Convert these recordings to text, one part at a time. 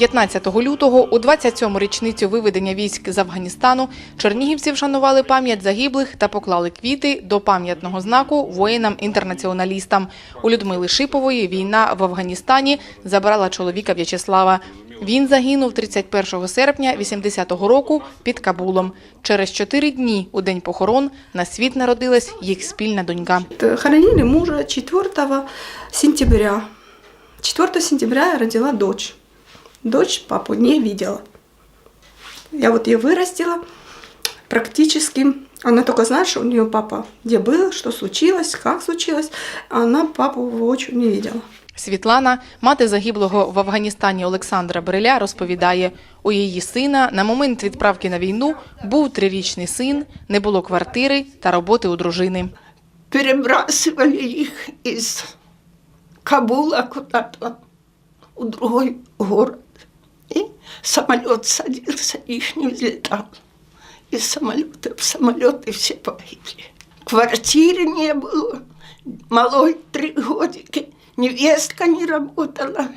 15 лютого, у 27-му річницю виведення військ з Афганістану, чернігівці вшанували пам'ять загиблих та поклали квіти до пам'ятного знаку воїнам-інтернаціоналістам. У Людмили Шипової війна в Афганістані забрала чоловіка В'ячеслава. Він загинув 31 серпня 80-го року під Кабулом. Через чотири дні у день похорон на світ народилась їх спільна донька. Хоронили мужа 4 сентября. 4 сентября я родила дочь. Дочь папу не видела. Я вот ее вырастила практически. Она только знает, что у нее папа где был, что случилось, как случилось. А она папу воочию не видела. Світлана, мати загиблого в Афганістані Олександра Бреля, розповідає, у її сина на момент відправки на війну був трирічний син, не було квартири та роботи у дружини. перебрасывали их из Кабула куда-то в другой город. И самолет садился, их не взлетал. Из самолета в самолеты все погибли. Квартиры не было. Малой три годики. Невестка не работала.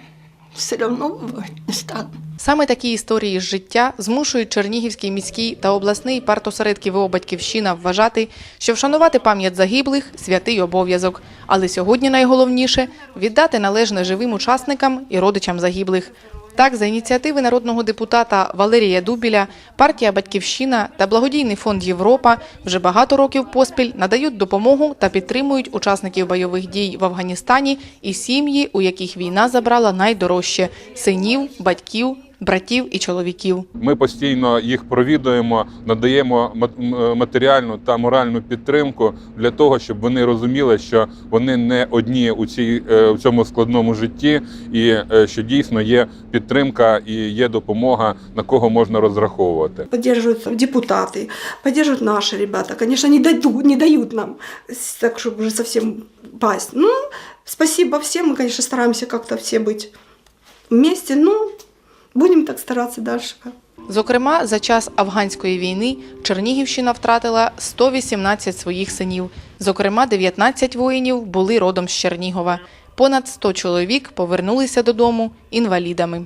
Все равно в Афганистан. Саме такі історії з життя змушують Чернігівський міський та обласний партосередки ВО «Батьківщина» вважати, що вшанувати пам'ять загиблих – святий обов'язок. Але сьогодні найголовніше – віддати належне живим учасникам і родичам загиблих. Так, за ініціативи народного депутата Валерія Дубіля, партія «Батьківщина» та благодійний фонд «Європа» вже багато років поспіль надають допомогу та підтримують учасників бойових дій в Афганістані і сім'ї, у яких війна забрала найдорожче – синів, батьків, братів і чоловіків. Ми постійно їх провідуємо, надаємо ма- м- матеріальну та моральну підтримку для того, щоб вони розуміли, що вони не одні у цій е, у цьому складному житті, і е, що дійсно є підтримка і є допомога, на кого можна розраховувати. Поддерживают депутаты, поддерживают наши ребята. Конечно, не дадут, не дают нам с- так, чтобы уже совсем пасть. Ну, спасибо всем. Мы, конечно, стараемся как-то все быть вместе. Ну, будем так старатися дальше. Зокрема, за час афганської війни Чернігівщина втратила 118 своїх синів. Зокрема, 19 воїнів були родом з Чернігова. Понад 100 чоловік повернулися додому інвалідами.